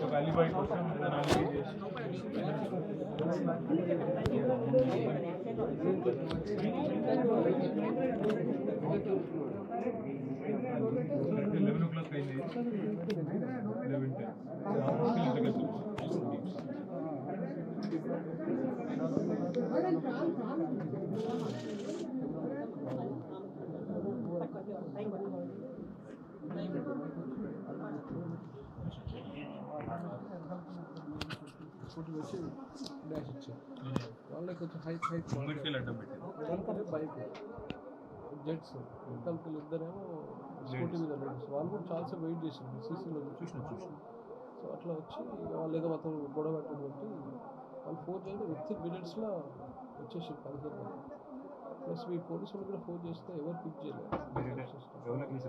ఒక అలీబాయ్ కోసం నాలుగు చేసి డాష్ ఇచ్చారు. వాళ్ళకి కొంచెం హైట్ హైట్ వెనకాల బైక్ జెంట్స్ వెనకాల ఇద్దరేమో స్కూటీ మీద వాళ్ళు కూడా చాలాసేపు వెయిట్ చేసింది సీసీలో చూసిన చూసిన. సో అట్లా వచ్చి వాళ్ళు ఏదో మొత్తం గొడవ పెట్టడం వాళ్ళు ఫోన్ చేస్తే విత్ ఇన్ మినిట్స్లో వచ్చేసి మంది. ప్లస్ మీ పోలీసు వాళ్ళు కూడా ఫోన్ చేస్తే ఎవరు పిక్ చేయలేదు.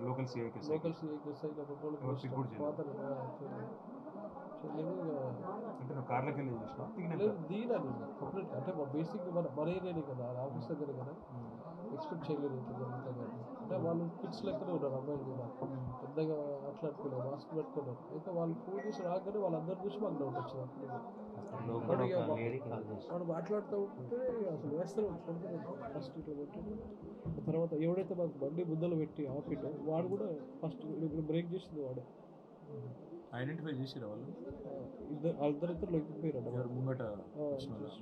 లోకల్ సిఐకి లోకల్ సిఐ ఎస్ఐ ఎవరు అంటే నువ్వు కార్లోకి వెళ్ళి చూసినా దిగినాక? లేదు దీని కంప్లీట్ అంటే మా బేసిక్ మన మన ఏరియానే కదా ఆఫీస్ దగ్గర కదా. ఎక్స్పెక్ట్ చేయలేదు ఇంత జరుగుతుంది. అంటే వాళ్ళు కిడ్స్ లెక్కనే ఉన్నారు అమ్మాయిలు కూడా. పెద్దగా మాట్లాడుకోలేదు మాస్క్ పెట్టుకున్నారు అయితే వాళ్ళు ఫోన్ చేసి రాగానే వాళ్ళందరూ చూసి మాకు డౌట్ వచ్చింది. వాడు మాట్లాడుతూ ఉంటే అసలు వేస్తారు ఫస్ట్ ఇట్లా కొట్టాడు. తర్వాత ఎవడైతే మాకు బండి ముద్దలు పెట్టి ఆపిటో వాడు కూడా ఫస్ట్ ఇప్పుడు బ్రేక్ చేసింది వాడే. ఐడెంటిఫై చేసిరా వాళ్ళు? వాళ్ళిద్దరిద్దరు లొంగిపోయారు ఎవరు ముంగట?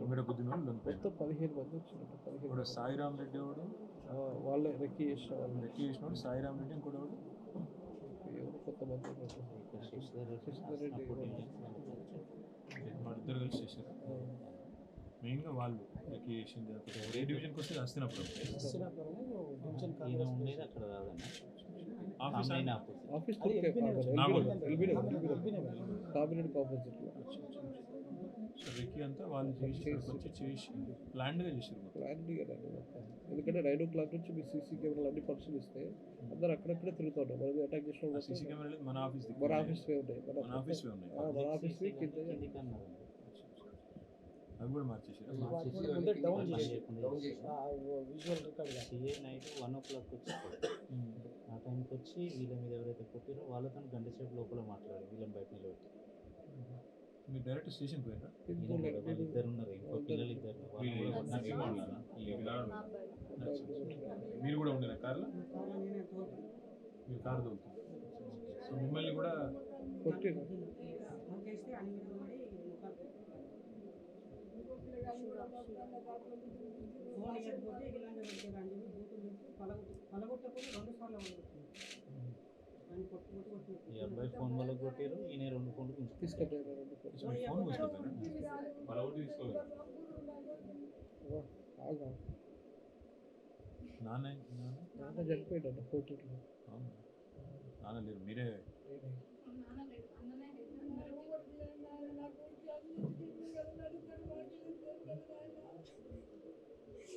ముంగట లొంగిపోయారు. మొత్తం పదిహేను మంది వచ్చినట్టు పదిహేను సాయిరామ్ రెడ్డి వాడు వాళ్ళే రెక్కి చేసిన వాళ్ళు. రెడ్డి చేసినవాడు సాయిరామ్ రెడ్డి ఇంకోటి వాడు ఎవరు కొంతమంది వాళ్ళిద్దరు కలిసి చేశారు. మెయిన్గా వాళ్ళు రెడ్డి చేసింది. అక్కడ ఏ డివిజన్కి వస్తే వస్తున్నప్పుడు ఉండేది అక్కడ కాదన్న. ఆఫీస్. కాబినెట్ ఆపోజిట్లో. సో రెక్కి అంతా వాళ్ళు చేసి ప్లాన్డ్గా. ఎందుకంటే నైన్ ఓ క్లాక్ నుంచి మీ సీసీ కెమెరాలు అన్ని పరిశీలిస్తే అందరు అక్కడక్కడే తిరుగుతుంటారు మనం అటాక్ చేసిన సీసీ కెమెరా లేదు మన ఆఫీస్ మన ఆఫీస్ ఉన్నాయి మన ఆఫీస్ ఉన్నాయి. మన ఆఫీస్ కింద అవి కూడా మార్చేసారు CA night one o'clock వచ్చి ఆ టైంకి వచ్చి వీళ్ళ మీద ఎవరైతే కొట్టిరో వాళ్ళతో గంట సేపు లోపల మాట్లాడి వీళ్ళని బయట నిలబెట్టి. మీరు డైరెక్ట్ స్టేషన్ పోయినా ఇద్దరు ఉన్నారు ఇంకో పిల్లలు ఇద్దరు. మీరు కూడా ఉండేనా కార్లో? మీరు కారు తోలుతుంది సో మిమ్మల్ని కూడా కొట్టి ఫోన్ ఇవ్వకపోతే ఇలాంటి పలగొట్టి రెండు సార్లు ఈ అబ్బాయి ఫోన్ వల్ల కొట్టారు ఈయన రెండు ఫోన్లు గుంజుకున్నారు. తీసుకెళ్ళారు. ఫోన్ తీసుకెళ్తారా పలవటి తీసుకోలేదు ఆగా నాన్న నాన్న నాన్న చనిపోయాడు కోటిలో? నాన్న లేరు మీరే.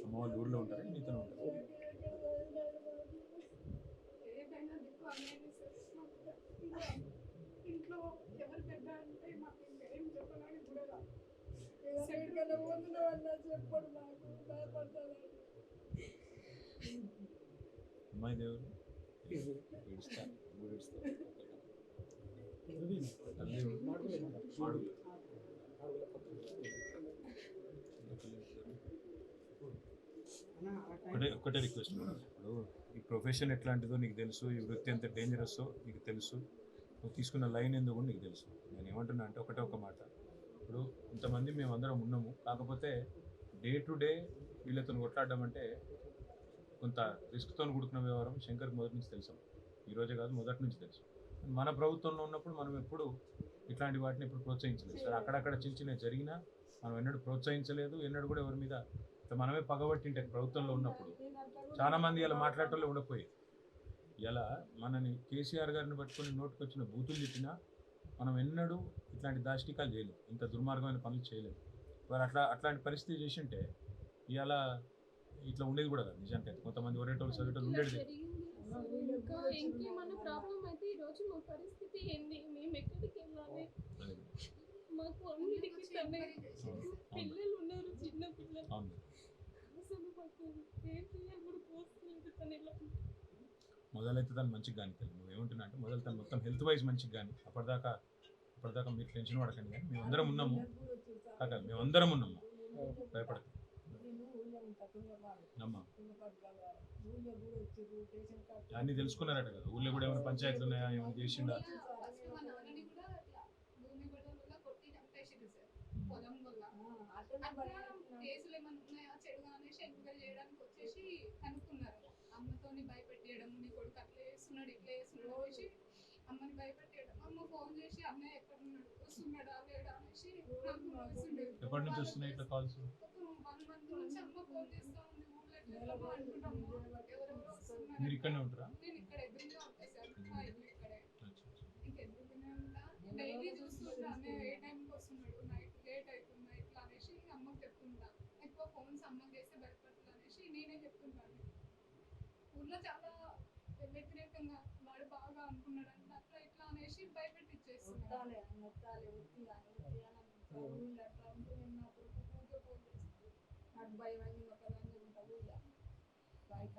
అమ్మ వాళ్ళు ఊర్లో ఉంటారా? మీతో ఉంటారు ఏదైనా దిక్కు అనేది ఇంట్లో ఎవరు పెద్ద అంటే మాకు ఇంకా ఏం చెప్పడానికి కూడా. ఎక్కడికైనా చెప్పడు నాకు అమ్మాయి దేవుడు. ఒకటే ఒకటే రిక్వెస్ట్ ఇప్పుడు ఈ ప్రొఫెషన్ ఎట్లాంటిదో నీకు తెలుసు ఈ వృత్తి ఎంత డేంజరస్సో నీకు తెలుసు. నువ్వు తీసుకున్న లైన్ ఎందుకు కూడా నీకు తెలుసు. నేను ఏమంటున్నా అంటే ఒకటే ఒక మాట. ఇప్పుడు ఇంతమంది మేము అందరం ఉన్నాము. కాకపోతే డే టు డే వీళ్ళతో కొట్లాడడం అంటే కొంత రిస్క్తో కూడుకున్న వ్యవహారం శంకర్కి మొదటి నుంచి తెలుసు. ఈరోజే కాదు మొదటి నుంచి తెలుసు. మన ప్రభుత్వంలో ఉన్నప్పుడు మనం ఎప్పుడు ఇట్లాంటి వాటిని ఇప్పుడు ప్రోత్సహించలేదు. సరే అక్కడక్కడ చిన్న చిన్న జరిగినా మనం ఎన్నడూ ప్రోత్సహించలేదు. ఎన్నడూ కూడా ఎవరి మీద మనమే పగబట్టింటే ప్రభుత్వంలో ఉన్నప్పుడు. చాలామంది ఇలా మాట్లాడటంలో ఉండకపోయేది ఇలా మనని కేసీఆర్ గారిని పట్టుకొని నోటికి వచ్చిన బూతులు తిట్టినా మనం ఎన్నడూ ఇట్లాంటి దాష్టికాలు చేయలేదు ఇంత దుర్మార్గమైన పనులు చేయలేదు మరి అట్లా అట్లాంటి పరిస్థితి చేసి ఉంటే ఇవాళ ఇట్లా ఉండేది కూడా కాదు నిజానికి. కొంతమంది ఒరేటోళ్ళు చదివేటోళ్ళు ఉండేది. మాకు అన్నిటికీ తనే పిల్లలు ఉన్నారు చిన్న పిల్లలు. అసలు మాకు ఏం కూడా తను మొదలైతే తను మంచిగా కానీ తెలియదు నువ్వు ఏమంటున్నా అంటే మొదలు తను మొత్తం హెల్త్ వైజ్ మంచిగా కానీ. అప్పటిదాకా అప్పటిదాకా మీరు టెన్షన్ పడకండి కానీ మేము అందరం ఉన్నాము. కాక మేము అందరం ఉన్నాము. భయపడక. అమ్మా అన్నీ తెలుసుకున్నారట కదా. ఊళ్ళో కూడా ఏమైనా పంచాయతీలు ఉన్నాయా? ఏమైనా చేసిండా? కేసులు ఏమైనా ఉన్నాయా? చెడుగా అనేసి ఎంక్వైరీ చేయడానికి వచ్చేసి కనుక్కున్నారు అమ్మతోని భయపెట్టేయడం నీ కొడుకు అట్లా చేస్తున్నాడు ఇట్లా చేస్తున్నాడు. అనేసి అమ్మని భయపెట్టేయడం. అమ్మ ఫోన్ చేసి అన్నయ్య ఎక్కడ ఉన్నాడు వస్తున్నాడా? లేడా? అనేసి నాకు వస్తుండే ఎప్పటి నుంచి వస్తున్నాయి ఇట్లా కాల్స్ ఒక వన్ మంత్ నుంచి అమ్మ ఫోన్ చేస్తా ఉంది ఊళ్ళో ఎట్లా ఎట్లా అనుకుంటాము. ఎవరెవరో వస్తున్నారు? మీరు ఇక్కడనే ఉంటారా? నేను ఇక్కడ ఎదురుగా వచ్చేసాను మా ఇల్లు ఇక్కడే ఇంకెందుకునే ఉంటా డైలీ చూస్తుంటా అన్నయ్య ఏ టైంకి వస్తున్నాడు నైట్ లేట్ అవుతుందా ఇట్లా అనేసి అమ్మకి చెప్తుంటా ఎక్కువ ఫోన్స్ అమ్మకి చేస్తే భయపడుతుంది అనేసి నేనే చెప్తుంటాను ఊర్లో చాలా వ్యతిరేకంగా వాడు బాగా అనుకున్నాడంట. అట్లా ఇట్లా అనేసి భయపెట్టి ఇచ్చేస్తున్నాడు నాకు భయం అయింది ఒకదాన్ని ఉంటావు ఇలా. బయట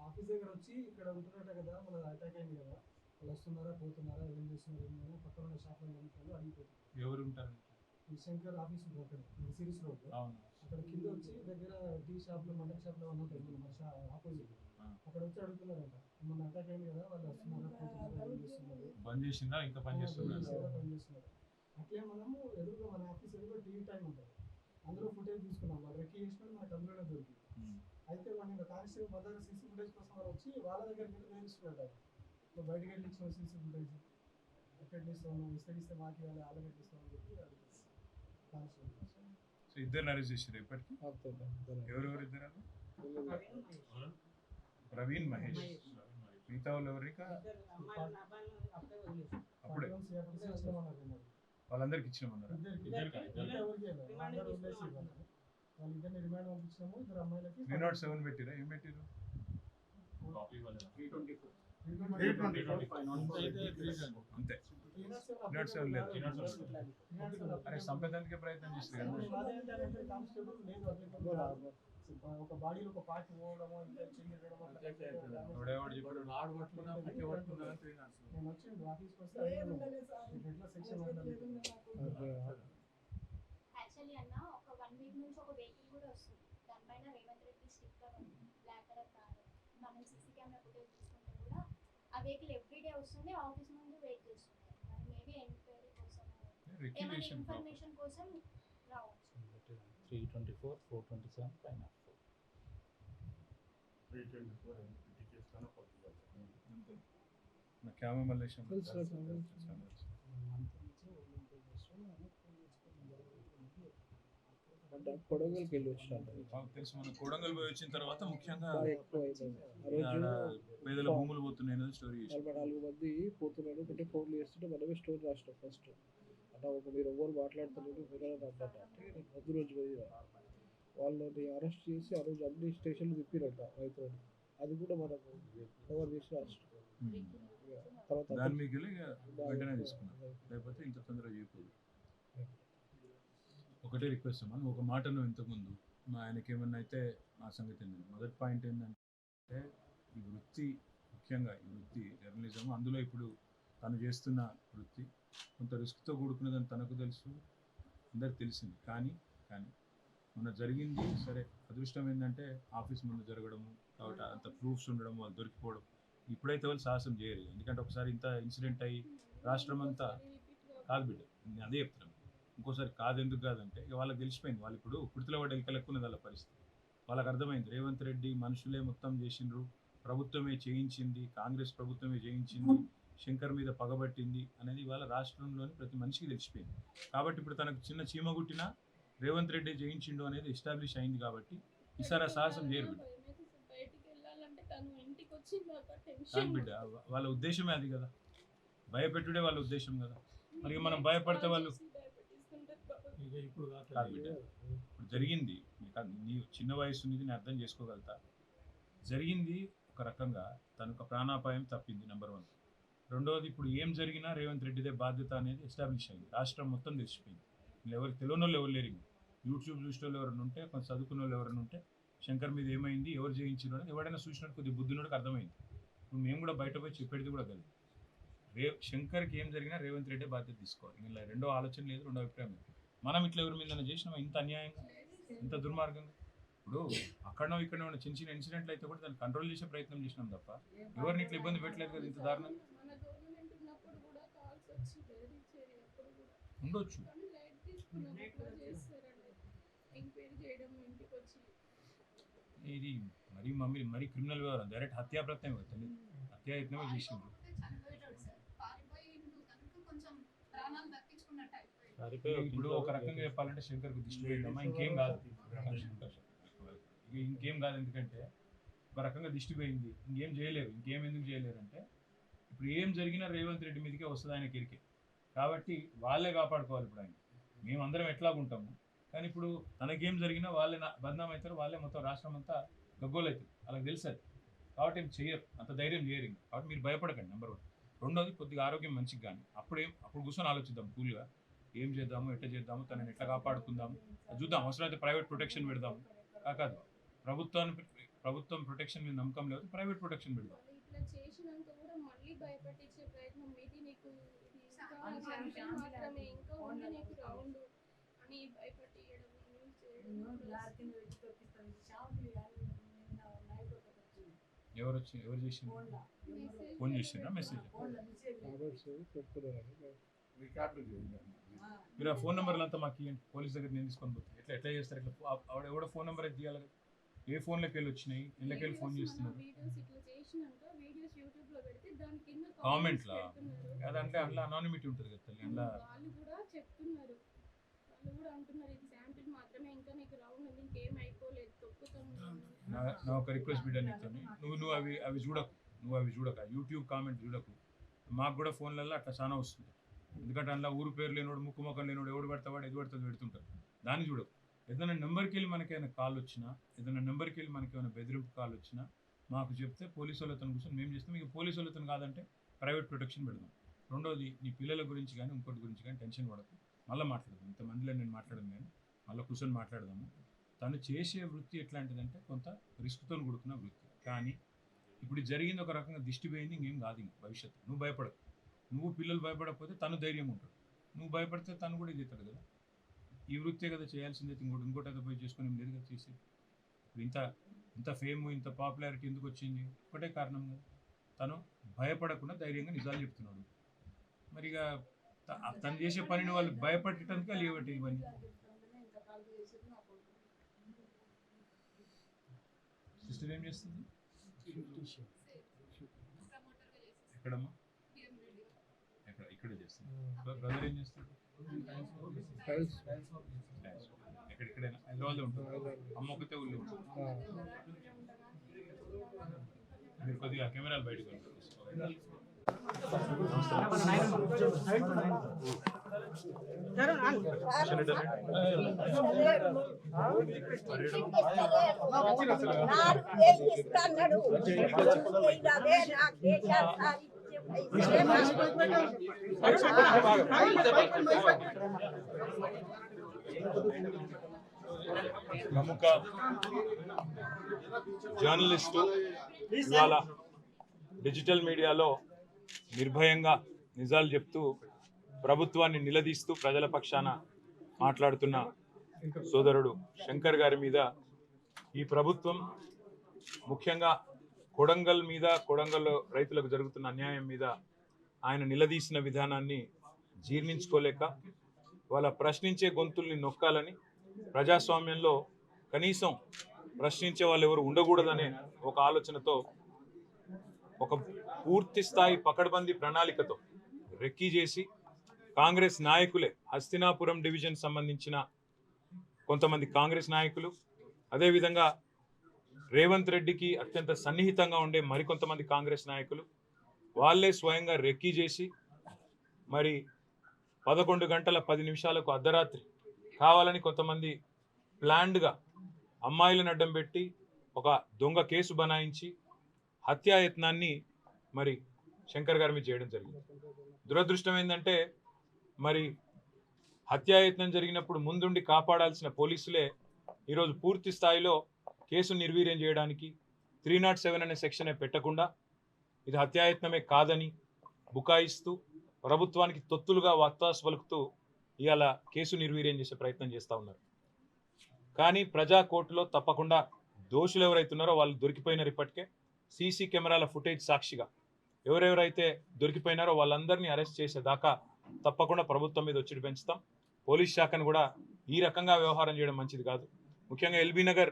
ఆఫీస్ దగ్గర వచ్చి ఇక్కడ ఉంటున్నట్ట కదా మన అటాక్ అయింది కదా. వాళ్ళు వస్తున్నారా పోతున్నారా ఏం చేస్తున్నారు ఏం పక్కన ఉన్న షాప్ వాళ్ళు అడిగిపోతుంది ఎవరు ఉంటారు ఈ శంకర్ ఆఫీస్ ఉంది అక్కడ సిరీస్ రోడ్ అవును. అక్కడ కింద వచ్చి దగ్గర టీ షాప్లో మటన్ షాప్లో మన షా ఆపోజిట్. అక్కడ వచ్చి అడుగుతున్నారంట మన అటాక్ అయింది కదా వాళ్ళు వస్తున్నారా పోతున్నారా ఏం చేస్తున్నారు? బంద్ చేసిందా? ఇంకా పని చేస్తున్నారు? పని చేస్తున్నారు? అట్లే మనము ఎదురుగా మన ఆఫీస్ ఎదురుగా టీవీ టైం ఉంటుంది. అందులో ఫుటేజ్ తీసుకున్నాం వాళ్ళు రెక్కి చేసినట్టు మనకు అందులోనే దొరికింది. అయితే ఇంకా కానిస్టేబుల్ మన దగ్గర సీసీ ఫుటేజ్ కోసం వాళ్ళు వచ్చి వాళ్ళ దగ్గరికి వెళ్ళి బయటకు వెళ్ళి ఇచ్చిన సీసీ ఫుటేజ్ ఎక్కడ ఇస్తావు నువ్వు ఇస్తే మాకు ఇవ్వాలి వాళ్ళకి అని చెప్పి అడుగుతాను సో ఇద్దరు అరెస్ట్ చేసారు ఇప్పటికి? ఎవరెవరు ఇద్దరు? ప్రవీణ్ మహేష్. మిగతా వాళ్ళు ఎవరు ఇంకా? అప్పుడే. వాళ్ళందరికి ఇచ్చినామన్నారు. వాళ్ళిద్దరిని రిమాండ్ పంపించినాము ఇద్దరు అమ్మాయిలకి త్రీ నాట్ సెవెన్ పెట్టిరా? ఏం పెట్టిరు అంతే. లేదు. అరే సంపేదానికే ప్రయత్నం చేస్తారు ఒక బాడీలో ఒక పార్ట్ పోవడము ఎవడెవడు చెప్పాడు? నేను వచ్చిండు ఆఫీస్కి వస్తే అడిగాను మీకు ఎట్లా సెక్షన్ ఉండాలి యాక్చువల్లీ అన్న ఒక వన్ వీక్ నుంచి ఒక వెహికల్ కూడా వస్తుంది దానిపైన రేవంత్ రెడ్డి స్టిక్కర్ ఉంది బ్లాక్ కలర్ కార్ మనం సీసీ కెమెరా ఫుటేజ్ తీసుకుంటే కూడా ఆ వెహికల్ ఎవ్రీడే వస్తుంది ఆఫీస్ ముందు వెయిట్ చేస్తుంది. మేబీ ఎంక్వైరీ కోసం ఏమైనా ఇన్ఫర్మేషన్ కోసం రావచ్చు. Three twenty four four twenty seven పైన నా క్యామ మల్లేశం అంటే కొడంగల్కి వెళ్ళి వచ్చినాను మాకు తెలుసు మనం కొడంగల్ పోయి వచ్చిన తర్వాత ముఖ్యంగా పేదల భూములు పోతున్నాయి స్టోరీ నలభై నాలుగు మంది పోతున్నాడు అంటే ఫోన్లు చేస్తుంటే మనమే స్టోర్ రాసినాం ఫస్ట్ అంటే ఒక మీరు ఎవరు మాట్లాడుతున్నారు వినడం అన్నమాట అంటే నేను ముందు రోజు పోయిన. వాళ్ళని అరెస్ట్ చేసి ఆ రోజు అన్ని స్టేషన్లు తిప్పిరంట రైతులను. అది కూడా మనకు కవర్ చేసి రాష్ట్రం తర్వాత దాని మీకు వెంటనే తీసుకున్నాం లేకపోతే ఇంత తొందరగా చేయకూడదు. ఒకటే రిక్వెస్ట్ అమ్మా. నువ్వు ఒక మాట నువ్వు ఇంతకుముందు. మా ఆయనకి ఏమన్నా అయితే మా సంగతి ఏంటంటే మొదటి పాయింట్ ఏంటంటే ఈ వృత్తి ముఖ్యంగా ఈ వృత్తి జర్నలిజం అందులో ఇప్పుడు తను చేస్తున్న వృత్తి కొంత రిస్క్తో కూడుకున్నదని తనకు తెలుసు అందరికి తెలిసింది. కానీ కానీ మొన్న జరిగింది సరే అదృష్టం ఏంటంటే ఆఫీస్ ముందు జరగడము కాబట్టి అంత ప్రూఫ్స్ ఉండడం వాళ్ళు దొరికిపోవడం. ఇప్పుడైతే వాళ్ళు సాహసం చేయరు ఎందుకంటే ఒకసారి ఇంత ఇన్సిడెంట్ అయ్యి రాష్ట్రం అంతా కాదు బిడ్డ. నేను అదే చెప్తున్నాను ఇంకోసారి కాదు ఎందుకు కాదంటే ఇక వాళ్ళకి తెలిసిపోయింది. వాళ్ళు ఇప్పుడు కుర్తిలో వాడు ఎలకలెక్కున్నది వాళ్ళ పరిస్థితి. వాళ్ళకి అర్థమైంది. రేవంత్ రెడ్డి మనుషులే మొత్తం చేసిండ్రు. ప్రభుత్వమే చేయించింది. కాంగ్రెస్ ప్రభుత్వమే చేయించింది. శంకర్ మీద పగబట్టింది అనేది వాళ్ళ రాష్ట్రంలోని ప్రతి మనిషికి తెలిసిపోయింది. కాబట్టి ఇప్పుడు తనకు చిన్న చీమ గుట్టినా రేవంత్ రెడ్డి జయించిండు అనేది ఎస్టాబ్లిష్ అయింది కాబట్టి ఈసారి ఆ సాహసం చేయరు బిడ్డ. కాదు బిడ్డ వాళ్ళ ఉద్దేశమే అది కదా. భయపెట్టుడే వాళ్ళ ఉద్దేశం కదా. మరి మనం భయపడితే వాళ్ళు కాదు బిడ్డ. ఇప్పుడు జరిగింది. నీ చిన్న వయసు నుంచి నేను అర్థం చేసుకోగలుగుతా. జరిగింది ఒక రకంగా తనకు ప్రాణాపాయం తప్పింది నెంబర్ వన్ రెండోది ఇప్పుడు ఏం జరిగినా రేవంత్ రెడ్డిదే బాధ్యత అనేది ఎస్టాబ్లిష్ అయింది. రాష్ట్రం మొత్తం తెలిసిపోయింది. వీళ్ళు ఎవరు తెలియని వాళ్ళు ఎవరు లేరు. యూట్యూబ్ చూసిన వాళ్ళు ఎవరైనా ఉంటే కొంచెం చదువుకున్న వాళ్ళు ఎవరైనా ఉంటే శంకర్ మీద ఏమైంది ఎవరు చేయించారు అనేది ఎవడైనా చూసినట్టు కొద్దిగా బుద్ధినోడికి అర్థమైంది. ఇప్పుడు మేము కూడా బయట పోయి చెప్పేది కూడా కలిగి రే శంకర్కి ఏం జరిగినా రేవంత్ రెడ్డి బాధ్యత తీసుకోవాలి. ఇలా రెండో ఆలోచన లేదు రెండో అభిప్రాయం లేదు. మనం ఇట్లా ఎవరి మీద చేసినామా? ఇంత అన్యాయంగా? ఇంత దుర్మార్గంగా? ఇప్పుడు అక్కడనో ఇక్కడనో ఉన్న చిన్న చిన్న ఇన్సిడెంట్లు అయితే కూడా దాన్ని కంట్రోల్ చేసే ప్రయత్నం చేసినాం తప్ప ఎవరిని ఇట్లా ఇబ్బంది పెట్టలేదు కదా ఇంత దారుణం ఉండొచ్చు. ఇది మరి మమ్మీ మరీ క్రిమినల్ వ్యవహారం. డైరెక్ట్ హత్యాప్రత్యం అవుతుంది హత్యాయత్నమే చేసింది ఇప్పుడు ఒక రకంగా చెప్పాలంటే శంకర్కు దిష్టి పోయిందమ్మా. ఇంకేం కాదు. ఇక కాదు ఎందుకంటే ఒక రకంగా దిష్టి పోయింది. ఇంకేం చేయలేరు. ఇంకేం ఎందుకు చేయలేరు అంటే ఇప్పుడు ఏం జరిగినా రేవంత్ రెడ్డి మీదకే వస్తుంది ఆయన కిరికే. కాబట్టి వాళ్ళే కాపాడుకోవాలి ఇప్పుడు ఆయన మేమందరం ఎట్లా ఉంటాము. కానీ ఇప్పుడు తనకేం జరిగినా వాళ్ళే బదనాం అవుతారు. వాళ్ళే మొత్తం రాష్ట్రం అంతా గగ్గోలు అవుతుంది వాళ్ళకి తెలుసు అది. కాబట్టి ఏం చేయరు. అంత ధైర్యం చేయరు కాబట్టి మీరు భయపడకండి నెంబర్ వన్ రెండోది కొద్దిగా ఆరోగ్యం మంచిగా కానీ అప్పుడేం అప్పుడు కూర్చొని ఆలోచిద్దాం కూల్గా. ఏం చేద్దాము ఎట్లా చేద్దాము తనని ఎట్లా కాపాడుకుందాము అది చూద్దాం. అవసరమైతే ప్రైవేట్ ప్రొటెక్షన్ పెడదాము కాదు ప్రభుత్వాన్ని ప్రభుత్వం ప్రొటెక్షన్ మీద నమ్మకం లేదు ప్రైవేట్ ప్రొటెక్షన్ పెడదాం. చేయడం ఎవరు వచ్చి ఎవరు చేసింది? ఫోన్ చేసిండ్రా? మెసేజ్ చెప్తున్నారు ఆ, మీరు ఆ ఫోన్ నెంబర్లు అంతా మాకు ఇవ్వండి. పోలీస్ దగ్గర నేను తీసుకొని పోతాను ఎట్లా ఎట్లా చేస్తారు? ఇట్లా ఆ- ఆవిడ ఎవడో ఫోన్ నెంబర్ అయితే తీయాలి ఏ ఫోన్లోకి వెళ్ళి వచ్చినాయి? ఇళ్ళకి వెళ్ళి ఫోన్ చేస్తున్నారు? వీడియోస్ ఇట్లా చేసినాక వీడియోస్ యూట్యూబ్లో పెడితే దాని కింద Comment లా? పెడుతున్నారు. అదంటే అందులో అనానిమిటీ ఉంటుంది కదా తల్లి అందులో. వాళ్ళు కూడా చెప్తున్నారు. వాళ్ళు కూడా అంటున్నారు ఇది శాంపిల్ మాత్రమే ఇంకా నీకు రౌండ్ ఉంది ఇంకేం అయిపోలేదు తొక్కుతున్నాను నా నా ఒక రిక్వెస్ట్ బిడ్డ నీతో. నువ్వు నువ్వు అవి అవి చూడకు. నువ్వు అవి చూడక. యూట్యూబ్ కామెంట్ చూడకు. మాకు కూడా ఫోన్లలో అట్లా చాలా వస్తుంది. ఎందుకంటే అందులో ఊరు పేరు లేనోడు ముక్కు మొక్కలు లేనోడు ఎవడు పెడతావాడు ఎది పెడతాడు పెడుతుంటారు దాన్ని చూడకు ఏదైనా నెంబర్కి వెళ్ళి మనకేమైనా కాల్ వచ్చినా ఏదైనా నెంబర్కి వెళ్ళి మనకేమైనా బెదిరింపు కాల్ వచ్చినా మాకు చెప్తే పోలీసు వాళ్ళతో కూర్చొని మేము చేస్తాం. ఇక పోలీసు వాళ్ళతో కాదంటే ప్రైవేట్ ప్రొటెక్షన్ పెడదాం. రెండోది నీ పిల్లల గురించి కానీ ఇంకోటి గురించి కానీ టెన్షన్ పడకు. మళ్ళీ మాట్లాడదాం. ఇంతమందిలో నేను మాట్లాడను కానీ మళ్ళీ కూర్చొని మాట్లాడదాము తను చేసే వృత్తి ఎట్లాంటిదంటే కొంత రిస్క్తో కూడుకున్న వృత్తి. కానీ ఇప్పుడు జరిగింది ఒక రకంగా దిష్టి పోయింది ఇంకేం కాదు ఇంక. భవిష్యత్తు. నువ్వు భయపడకు. నువ్వు పిల్లలు భయపడకపోతే తను ధైర్యం ఉంటాడు నువ్వు భయపడితే తను కూడా ఇది కదా. ఈ వృత్తే కదా చేయాల్సిందే. ఇంకోటి ఇంకోటి ఏదో పోయి చేసుకొని లేదు కదా చేసి ఇప్పుడు ఇంత ఇంత ఫేమ్ ఇంత పాపులారిటీ ఎందుకు వచ్చింది? ఒకటే కారణం తను భయపడకుండా ధైర్యంగా నిజాలు చెప్తున్నాడు. మరి ఇక తను చేసే పనిని వాళ్ళు భయపడటానికి లేవట్టి ఇవన్నీ? చేసేది సిస్టర్ ఏం చేస్తుంది? ఎక్కడమ్మా? ఇక్కడే చేస్తుంది బ్రదర్ ఏం చేస్తాడు టైల్స్ ఎక్కడ ఇక్కడైనా హైదరాబాద్ ఉంటుంది అమ్మ ఒకతే ఊళ్ళో ఉంటుంది? మీరు కొద్దిగా కెమెరాలు బయటకు పంపించండి. ప్రముఖ జర్నలిస్టు ఇవాళ డిజిటల్ మీడియాలో నిర్భయంగా నిజాలు చెప్తూ ప్రభుత్వాన్ని నిలదీస్తూ ప్రజల పక్షాన మాట్లాడుతున్న సోదరుడు శంకర్ గారి మీద ఈ ప్రభుత్వం ముఖ్యంగా కొడంగల్ మీద కొడంగల్లో రైతులకు జరుగుతున్న అన్యాయం మీద ఆయన నిలదీసిన విధానాన్ని జీర్ణించుకోలేక వాళ్ళ ప్రశ్నించే గొంతుల్ని నొక్కాలని ప్రజాస్వామ్యంలో కనీసం ప్రశ్నించే వాళ్ళు ఎవరు ఉండకూడదనే ఒక ఆలోచనతో ఒక పూర్తి స్థాయి పకడ్బందీ ప్రణాళికతో రెక్కీ చేసి కాంగ్రెస్ నాయకులే హస్తినాపురం డివిజన్ సంబంధించిన కొంతమంది కాంగ్రెస్ నాయకులు అదేవిధంగా రేవంత్ రెడ్డికి అత్యంత సన్నిహితంగా ఉండే మరికొంతమంది కాంగ్రెస్ నాయకులు వాళ్ళే స్వయంగా రెక్కీ చేసి మరి పదకొండు గంటల పది నిమిషాలకు అర్ధరాత్రి కావాలని కొంతమంది ప్లాన్డ్గా అమ్మాయిలను అడ్డం పెట్టి ఒక దొంగ కేసు బనాయించి హత్యాయత్నాన్ని మరి శంకర్ గారి మీద చేయడం జరిగింది. దురదృష్టం ఏంటంటే మరి హత్యాయత్నం జరిగినప్పుడు ముందుండి కాపాడాల్సిన పోలీసులే ఈరోజు పూర్తి స్థాయిలో కేసు నిర్వీర్యం చేయడానికి త్రీ నాట్ సెవెన్ అనే సెక్షనే పెట్టకుండా ఇది హత్యాయత్నమే కాదని బుకాయిస్తూ ప్రభుత్వానికి తొత్తులుగా వత్తాసు పలుకుతూ ఇవాళ కేసు నిర్వీర్యం చేసే ప్రయత్నం చేస్తూ ఉన్నారు. కానీ ప్రజా కోర్టులో తప్పకుండా దోషులు ఎవరైతే ఉన్నారో వాళ్ళు దొరికిపోయినారు ఇప్పటికే. సీసీ కెమెరాల ఫుటేజ్ సాక్షిగా ఎవరెవరైతే దొరికిపోయినారో వాళ్ళందరినీ అరెస్ట్ చేసేదాకా తప్పకుండా ప్రభుత్వం మీద ఒత్తిడి పెంచుతాం. పోలీస్ శాఖను కూడా ఈ రకంగా వ్యవహారం చేయడం మంచిది కాదు. ముఖ్యంగా ఎల్బీ నగర్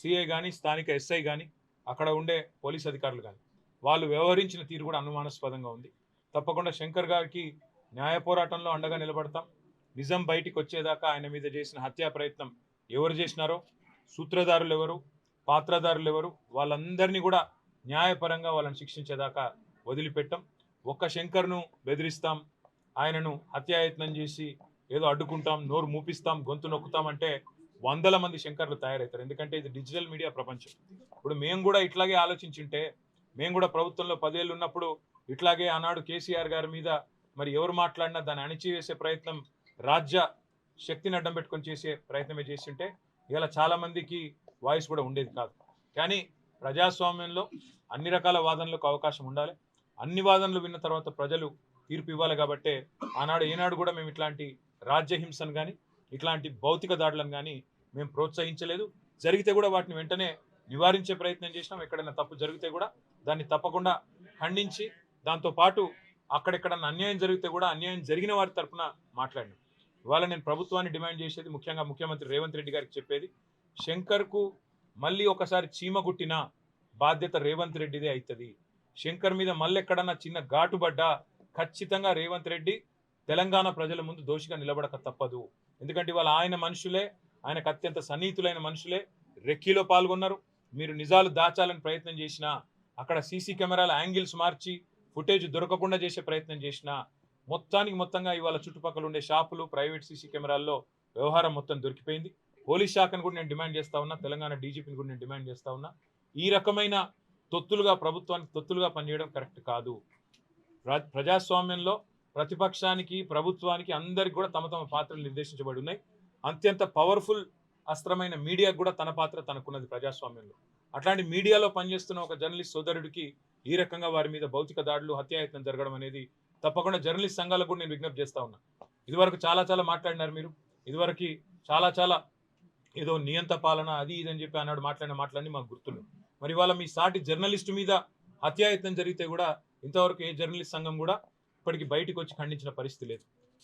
సిఐ కానీ స్థానిక ఎస్ఐ కానీ అక్కడ ఉండే పోలీస్ అధికారులు కానీ వాళ్ళు వ్యవహరించిన తీరు కూడా అనుమానాస్పదంగా ఉంది. తప్పకుండా శంకర్ గారికి న్యాయ పోరాటంలో అండగా నిలబడతాం. నిజం బయటికి వచ్చేదాకా ఆయన మీద చేసిన హత్యా ప్రయత్నం ఎవరు చేసినారో సూత్రధారులు ఎవరు పాత్రధారులు ఎవరు వాళ్ళందరినీ కూడా న్యాయపరంగా వాళ్ళని శిక్షించేదాకా వదిలిపెట్టాం. ఒక్క శంకర్ను బెదిరిస్తాం ఆయనను హత్యాయత్నం చేసి ఏదో అడ్డుకుంటాం నోరు మూపిస్తాం గొంతు నొక్కుతాం అంటే వందల మంది శంకర్లు తయారవుతారు ఎందుకంటే ఇది డిజిటల్ మీడియా ప్రపంచం. ఇప్పుడు మేము కూడా ఇట్లాగే ఆలోచించుంటే మేము కూడా ప్రభుత్వంలో పదేళ్ళు ఉన్నప్పుడు ఇట్లాగే ఆనాడు కేసీఆర్ గారి మీద మరి ఎవరు మాట్లాడినా దాన్ని అణిచివేసే ప్రయత్నం రాజ్య శక్తిని అడ్డం పెట్టుకొని చేసే ప్రయత్నమే చేస్తుంటే ఇలా చాలామందికి వాయిస్ కూడా ఉండేది కాదు. కానీ ప్రజాస్వామ్యంలో అన్ని రకాల వాదనలకు అవకాశం ఉండాలి. అన్ని వాదనలు విన్న తర్వాత ప్రజలు తీర్పు ఇవ్వాలి కాబట్టే ఆనాడు ఏనాడు కూడా మేము ఇట్లాంటి రాజ్యహింసను కానీ ఇట్లాంటి భౌతిక దాడులను కానీ మేము ప్రోత్సహించలేదు. జరిగితే కూడా వాటిని వెంటనే నివారించే ప్రయత్నం చేసినాం. ఎక్కడైనా తప్పు జరిగితే కూడా దాన్ని తప్పకుండా ఖండించి దాంతోపాటు అక్కడెక్కడన్నా అన్యాయం జరిగితే కూడా అన్యాయం జరిగిన వారి తరపున మాట్లాడినాం. ఇవాళ నేను ప్రభుత్వాన్ని డిమాండ్ చేసేది ముఖ్యంగా ముఖ్యమంత్రి రేవంత్ రెడ్డి గారికి చెప్పేది శంకర్కు మళ్ళీ ఒకసారి చీమ గుట్టిన బాధ్యత రేవంత్ రెడ్డిదే అవుతుంది శంకర్ మీద మళ్ళీ ఎక్కడన్నా చిన్న ఘాటుబడ్డా ఖచ్చితంగా రేవంత్ రెడ్డి తెలంగాణ ప్రజల ముందు దోషిగా నిలబడక తప్పదు. ఎందుకంటే ఇవాళ ఆయన మనుషులే ఆయనకు అత్యంత సన్నిహితులైన మనుషులే రెక్కీలో పాల్గొన్నారు. మీరు నిజాలు దాచాలని ప్రయత్నం చేసినా అక్కడ సీసీ కెమెరాల యాంగిల్స్ మార్చి ఫుటేజ్ దొరకకుండా చేసే ప్రయత్నం చేసినా మొత్తానికి మొత్తంగా ఇవాళ చుట్టుపక్కల ఉండే షాపులు ప్రైవేట్ సీసీ కెమెరాల్లో వ్యవహారం మొత్తం దొరికిపోయింది. పోలీస్ శాఖను కూడా నేను డిమాండ్ చేస్తా ఉన్నా తెలంగాణ డీజీపీని కూడా నేను డిమాండ్ చేస్తా ఉన్నా. ఈ రకమైన తొత్తులుగా ప్రభుత్వానికి తొత్తులుగా పనిచేయడం కరెక్ట్ కాదు. ప్రజాస్వామ్యంలో ప్రతిపక్షానికి ప్రభుత్వానికి అందరికి కూడా తమ తమ పాత్రలు నిర్దేశించబడి ఉన్నాయి. అత్యంత పవర్ఫుల్ అస్త్రమైన మీడియాకు కూడా తన పాత్ర తనకున్నది ప్రజాస్వామ్యంలో. అట్లాంటి మీడియాలో పనిచేస్తున్న ఒక జర్నలిస్ట్ సోదరుడికి ఈ రకంగా వారి మీద భౌతిక దాడులు హత్యాయత్నం జరగడం అనేది తప్పకుండా జర్నలిస్ట్ సంఘాలకు కూడా నేను విజ్ఞప్తి చేస్తా ఉన్నా. ఇదివరకు చాలా చాలా మాట్లాడినారు మీరు. ఇదివరకు చాలా చాలా ఏదో నియంత పాలన అది ఇది అని చెప్పి అన్నాడు మాట్లాడిన మాట్లాడి మాకు గుర్తులు మరి ఇవాళ మీ సాటి జర్నలిస్టు మీద హత్యాయత్నం జరిగితే కూడా ఇంతవరకు ఏ జర్నలిస్ట్ సంఘం కూడా ఇప్పటికి బయటకు వచ్చి ఖండించిన పరిస్థితి లేదు.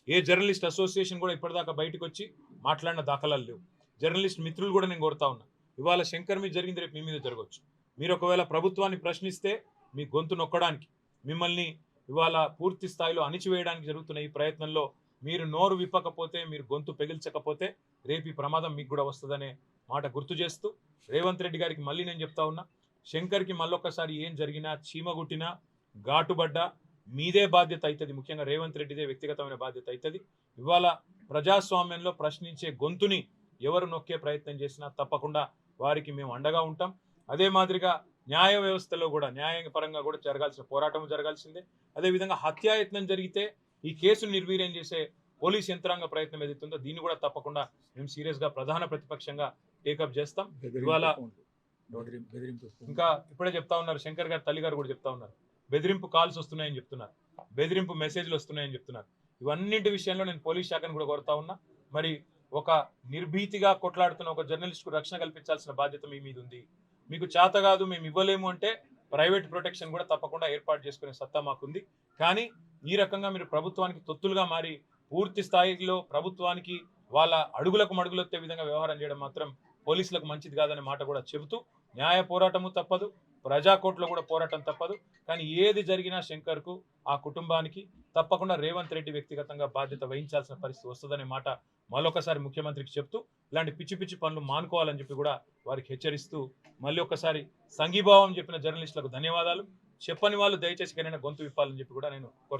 ఏ జర్నలిస్ట్ అసోసియేషన్ కూడా ఇప్పటిదాకా బయటకు వచ్చి మాట్లాడిన దాఖలాలు లేవు. జర్నలిస్ట్ మిత్రులు కూడా నేను కోరుతా ఉన్నా ఇవాళ శంకర్ మీద జరిగింది రేపు మీ మీద జరగవచ్చు. మీరు ఒకవేళ ప్రభుత్వాన్ని ప్రశ్నిస్తే మీ గొంతు నొక్కడానికి మిమ్మల్ని ఇవాళ పూర్తి స్థాయిలో అణిచివేయడానికి జరుగుతున్న ఈ ప్రయత్నంలో మీరు నోరు విప్పకపోతే మీరు గొంతు పెగిల్చకపోతే రేపు ఈ ప్రమాదం మీకు కూడా వస్తుందనే మాట గుర్తు చేస్తూ రేవంత్ రెడ్డి గారికి మళ్ళీ నేను చెప్తా ఉన్నా శంకర్కి మళ్ళొక్కసారి ఏం జరిగినా చీమగుట్టినా ఘాటుబడ్డా మీదే బాధ్యత అవుతుంది. ముఖ్యంగా రేవంత్ రెడ్డిదే వ్యక్తిగతమైన బాధ్యత అవుతుంది. ఇవాళ ప్రజాస్వామ్యంలో ప్రశ్నించే గొంతుని ఎవరు నొక్కే ప్రయత్నం చేసినా తప్పకుండా వారికి మేము అండగా ఉంటాం. అదే మాదిరిగా న్యాయ వ్యవస్థలో కూడా న్యాయపరంగా కూడా జరగాల్సిన పోరాటం జరగాల్సిందే. అదేవిధంగా హత్యాయత్నం జరిగితే ఈ కేసును నిర్వీర్యం చేసే పోలీస్ యంత్రాంగ ప్రయత్నం ఏదైతుందో దీన్ని కూడా తప్పకుండా మేము సీరియస్గా ప్రధాన ప్రతిపక్షంగా టేకప్ చేస్తాం. ఇవాళ ఇంకా ఇప్పుడే చెప్తా ఉన్నారు. శంకర్ గారు తల్లి గారు కూడా చెప్తా ఉన్నారు. బెదిరింపు కాల్స్ వస్తున్నాయని చెప్తున్నారు. బెదిరింపు మెసేజ్లు వస్తున్నాయని చెప్తున్నారు. ఇవన్నింటి విషయంలో నేను పోలీస్ శాఖను కూడా కోరుతా ఉన్నా. మరి ఒక నిర్భీతిగా కొట్లాడుతున్న ఒక జర్నలిస్ట్కు రక్షణ కల్పించాల్సిన బాధ్యత మీ మీద ఉంది. మీకు చేత కాదు మేము ఇవ్వలేము అంటే ప్రైవేట్ ప్రొటెక్షన్ కూడా తప్పకుండా ఏర్పాటు చేసుకునే సత్తా మాకుంది. కానీ ఈ రకంగా మీరు ప్రభుత్వానికి తొత్తులుగా మారి పూర్తి స్థాయిలో ప్రభుత్వానికి వాళ్ళ అడుగులకు మడుగులొత్తే విధంగా వ్యవహారం చేయడం మాత్రం పోలీసులకు మంచిది కాదనే మాట కూడా చెబుతూ న్యాయ పోరాటము తప్పదు. ప్రజా కూడా పోరాటం తప్పదు. కానీ ఏది జరిగినా శంకర్కు ఆ కుటుంబానికి తప్పకుండా రేవంత్ రెడ్డి వ్యక్తిగతంగా బాధ్యత వహించాల్సిన పరిస్థితి వస్తుందనే మాట మరొకసారి ముఖ్యమంత్రికి చెప్తూ ఇలాంటి పిచ్చి పిచ్చి పనులు మానుకోవాలని చెప్పి కూడా వారికి హెచ్చరిస్తూ మళ్ళీ ఒకసారి సంఘీభావం చెప్పిన జర్నలిస్టులకు ధన్యవాదాలు. చెప్పని వాళ్ళు దయచేసి కనైనా గొంతు విప్పాలని చెప్పి కూడా నేను